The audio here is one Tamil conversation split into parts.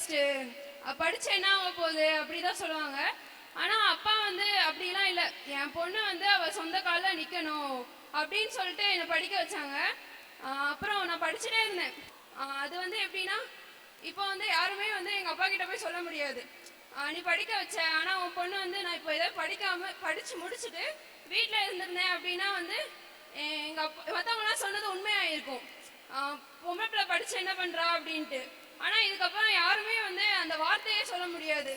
ஃபர்ஸ்ட்டு படிச்சு என்ன ஆக போகுது? அப்படிதான் சொல்லுவாங்க. ஆனா அப்பா வந்து அப்படிலாம் இல்லை. என் பொண்ணு வந்து அவ சொந்த காலில் நிக்கணும் அப்படின்னு சொல்லிட்டு என்னை படிக்க வச்சாங்க. அப்புறம் நான் படிச்சுட்டே இருந்தேன். அது வந்து எப்படின்னா இப்போ வந்து யாருமே வந்து எங்கள் அப்பா கிட்ட போய் சொல்ல முடியாது. நீ படிக்க வச்ச ஆனால் உன் பொண்ணு வந்து நான் இப்போ ஏதாவது படிக்காம படித்து முடிச்சுட்டு வீட்டில் இருந்திருந்தேன் அப்படின்னா வந்து எங்கள் அப்பா மற்றவங்களாம் சொன்னது உண்மையாக இருக்கும் பொம்பளை பிள்ளை படித்து என்ன பண்ணுறா அப்படின்ட்டு. ஆனா இதுக்கப்புறம் யாருமே வந்து அந்த வார்த்தையே சொல்ல முடியாது.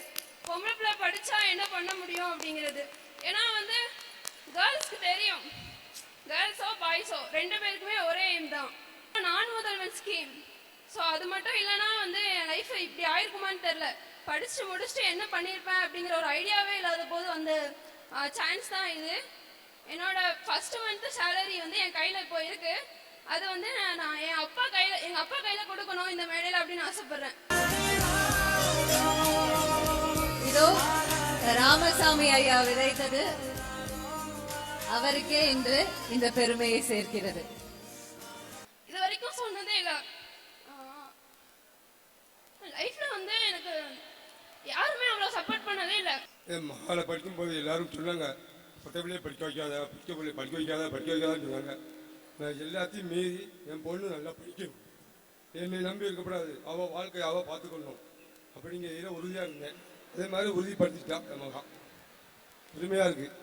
பொம்பளை பிள்ளை படிச்சா என்ன பண்ண முடியும் அப்படிங்கிறது. ஏன்னா வந்து கேர்ள்ஸ்க்கு தெரியும். கேர்ள்ஸோ பாய்ஸோ ரெண்டு பேருக்குமே ஒரே எய்ம் தான். நான் முதல்வன் ஸ்கீம் ஸோ அது மட்டும் இல்லைன்னா வந்து என் லைஃப் இப்படி ஆயிருக்குமான்னு தெரில படிச்சு முடிச்சுட்டு என்ன பண்ணியிருப்பேன் அப்படிங்கிற ஒரு ஐடியாவே இல்லாத போது வந்து சான்ஸ் தான் இது. என்னோட ஃபர்ஸ்ட் மந்த் சேலரி வந்து என் கையில் இப்போ இருக்குது அது வந்து நான் நான் என் அப்பா கையில் எங்கள் அப்பா கையில் இருக்கணும் இந்த மேடையில் அப்படின்னு ஆசைப்படுறேன். இதோ ராமசாமி ஐயா விதைத்தது. அவருக்கே இன்று இந்த பெருமையை சேர்க்கிறது. இது வரைக்கும் சொன்னதே இல்லை. லைஃப்பில் வந்து எனக்கு யாருமே அவ்வளோ சப்போர்ட் பண்ணதே இல்லை. என் படிக்கும் போது எல்லாரும் சொன்னாங்க பொட்டை படிக்க வைக்காத படிக்க படிக்க வைக்காத படிக்க வைக்காதான்னு சொன்னாங்க. நான் எல்லாத்தையும் மீறி என் பொண்ணு நல்லா படிக்கணும் என்னை நம்பி இருக்கக்கூடாது அவள் வாழ்க்கையை அவள் பார்த்துக்கணும் அப்படிங்கிற உறுதியாக இருந்தேன் அதே மாதிரி உறுதிப்படுத்திட்டா நமக்கு உரிமையாக இருக்குது